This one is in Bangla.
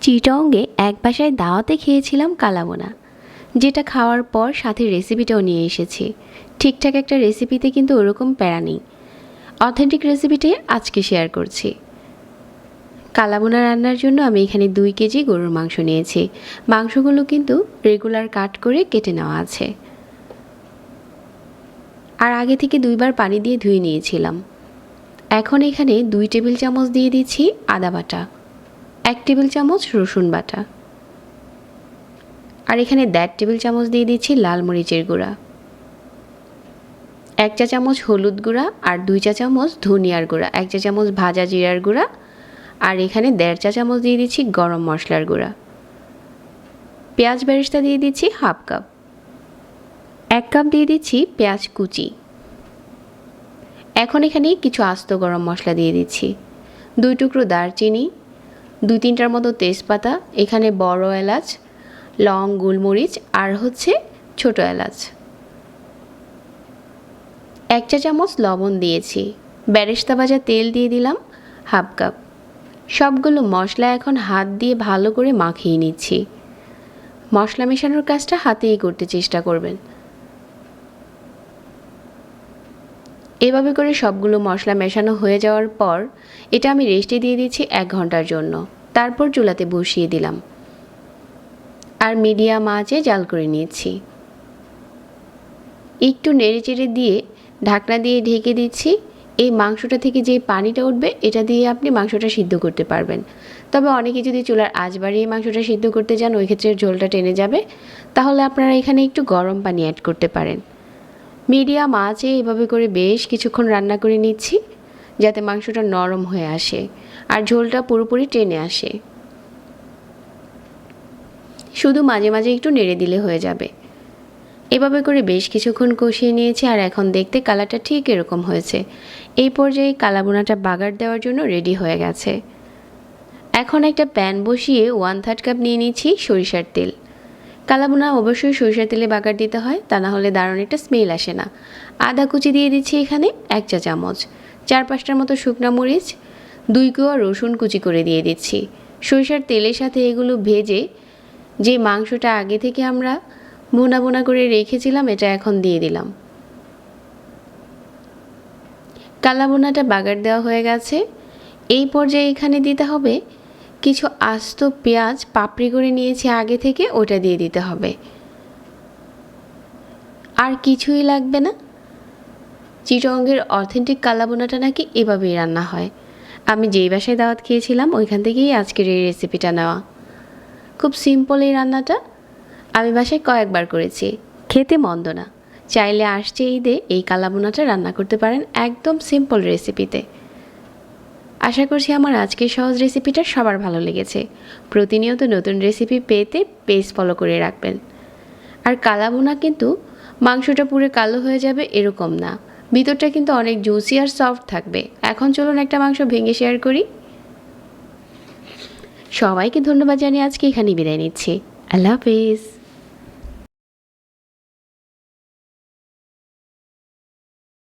চিটংয়ে এক বাসায় দাওয়াতে খেয়েছিলাম কালাবোনা যেটা খাওয়ার পর সাথে রেসিপিটাও নিয়ে এসেছি। ঠিকঠাক একটা রেসিপিতে কিন্তু ওরকম প্যারা নেই। অথেন্টিক রেসিপিটাই আজকে শেয়ার করছি। কালাবোনা রান্নার জন্য আমি এখানে দুই কেজি গরুর মাংস নিয়েছি। মাংসগুলো কিন্তু রেগুলার কাট করে কেটে নেওয়া আছে। আর আগে থেকে দুইবার পানি দিয়ে ধুয়ে নিয়েছিলাম। এখন এখানে দুই টেবিল চামচ দিয়ে দিচ্ছি আদা বাটা। এক টেবিল চামচ রসুন বাটা। আর এখানে দেড় টেবিল চামচ দিয়ে দিচ্ছি লাল মরিচের গুঁড়া। এক চা চামচ হলুদ গুঁড়া আর দুই চা চামচ ধনিয়ার গুঁড়া। এক চা চামচ ভাজা জিরার গুঁড়া। আর এখানে দেড় চা চামচ দিয়ে দিচ্ছি গরম মশলার গুঁড়া। পেঁয়াজ বেরেস্তা দিয়ে দিচ্ছি হাফ কাপ। এক কাপ দিয়ে দিচ্ছি পেঁয়াজ কুচি। এখন এখানে কিছু আস্ত গরম মশলা দিয়ে দিচ্ছি। দুই টুকরো দারচিনি দুই তিনটার মতো তেজপাতা, এখানে বড় এলাচ, লং গোলমরিচ আর হচ্ছে ছোট এলাচ। এক চা চামচ লবণ দিয়েছি। ব্যারেস্তা ভাজা তেল দিয়ে দিলাম, হাফ কাপ। সবগুলো মশলা এখন হাত দিয়ে ভালো করে মাখিয়ে নিচ্ছি। মশলা মেশানোর কাজটা হাতেই করতে চেষ্টা করবেন। এভাবে করে সবগুলো মশলা মেশানো হয়ে যাওয়ার পর, এটা আমি রেস্টে দিয়ে দিচ্ছি এক ঘণ্টার জন্য। তারপর চুলাতে বসিয়ে দিলাম। আর মিডিয়াম আঁচে জাল করে নিয়েছি। একটু নেড়ে চেড়ে দিয়ে ঢাকনা দিয়ে ঢেকে দিচ্ছি। এই মাংসটা থেকে যে পানিটা উঠবে, এটা দিয়ে আপনি মাংসটা সিদ্ধ করতে পারবেন। তবে অনেকে যদি চুলার আঁচ বাড়িয়ে মাংসটা সিদ্ধ করতে যান, ওই ক্ষেত্রে ঝোলটা টেনে যাবে। তাহলে আপনারা এখানে একটু গরম পানি অ্যাড করতে পারেন। মিডিয়াম, আঁচে এভাবে করে বেশ কিছুক্ষণ রান্না করে নিচ্ছি, যাতে মাংসটা নরম হয়ে আসে আর ঝোলটা পুরোপুরি টেনে আসে। শুধু মাঝে মাঝে একটু নেড়ে দিলে হয়ে যাবে। এভাবে করে বেশ কিছুক্ষণ কষিয়ে নিয়েছি আর এখন দেখতে কালারটা ঠিক এরকম হয়েছে। এই পর্যায়ে কালাবোনাটা বাগার দেওয়ার জন্য রেডি হয়ে গেছে। এখন একটা প্যান বসিয়ে ওয়ান থার্ড কাপ নিয়ে নিচ্ছি সরিষার তেল। কালাবোনা অবশ্যই সরিষার তেলে বাগার দিতে হয়, তা না হলে দারুণ একটা স্মেল আসে না। আদা কুচি দিয়ে দিচ্ছি এখানে এক চা চামচ। চার পাঁচটার মতো শুকনা মরিচ, দুই কোয়া রসুন কুচি করে দিয়ে দিচ্ছি। সরিষার তেলের সাথে এগুলো ভেজে, যে মাংসটা আগে থেকে আমরা বোনা বোনা করে রেখেছিলাম, এটা এখন দিয়ে দিলাম। কালা বোনাটা বাগার দেওয়া হয়ে গেছে। এই পর্যায়ে এখানে দিতে হবে কিছু আস্ত পেঁয়াজ পাপড়ি করে নিয়েছি আগে থেকে ওটা দিয়ে দিতে হবে। আর কিছুই লাগবে না। চিটঙ্গের অথেন্টিক কালাবোনাটা নাকি এভাবেই রান্না হয়। আমি যেই বাসায় দাওয়াত খেয়েছিলাম, ওইখান থেকেই আজকের এই রেসিপিটা নেওয়া। খুব সিম্পল এই রান্নাটা। আমি বাসায় কয়েকবার করেছি। খেতে মন্দ না। চাইলে আসছে ঈদে এই কালাবোনাটা রান্না করতে পারেন একদম সিম্পল রেসিপিতে আশা করছি আমার আজকের সহজ রেসিপিটা সবার ভালো লেগেছে। প্রতিনিয়ত নতুন রেসিপি পেতে পেজ ফলো করে রাখবেন। আর কালা কালাবোনা কিন্তু মাংসটা পুরো কালো হয়ে যাবে এরকম না। ভিতরটা কিন্তু অনেক জুসি আর সফট থাকবে। এখন চলুন একটা মাংস ভেঙে শেয়ার করি। সবাইকে ধন্যবাদ জানিয়ে আজকে এখানেই বিদায় নিচ্ছি। আল্লাহ হাফিজ।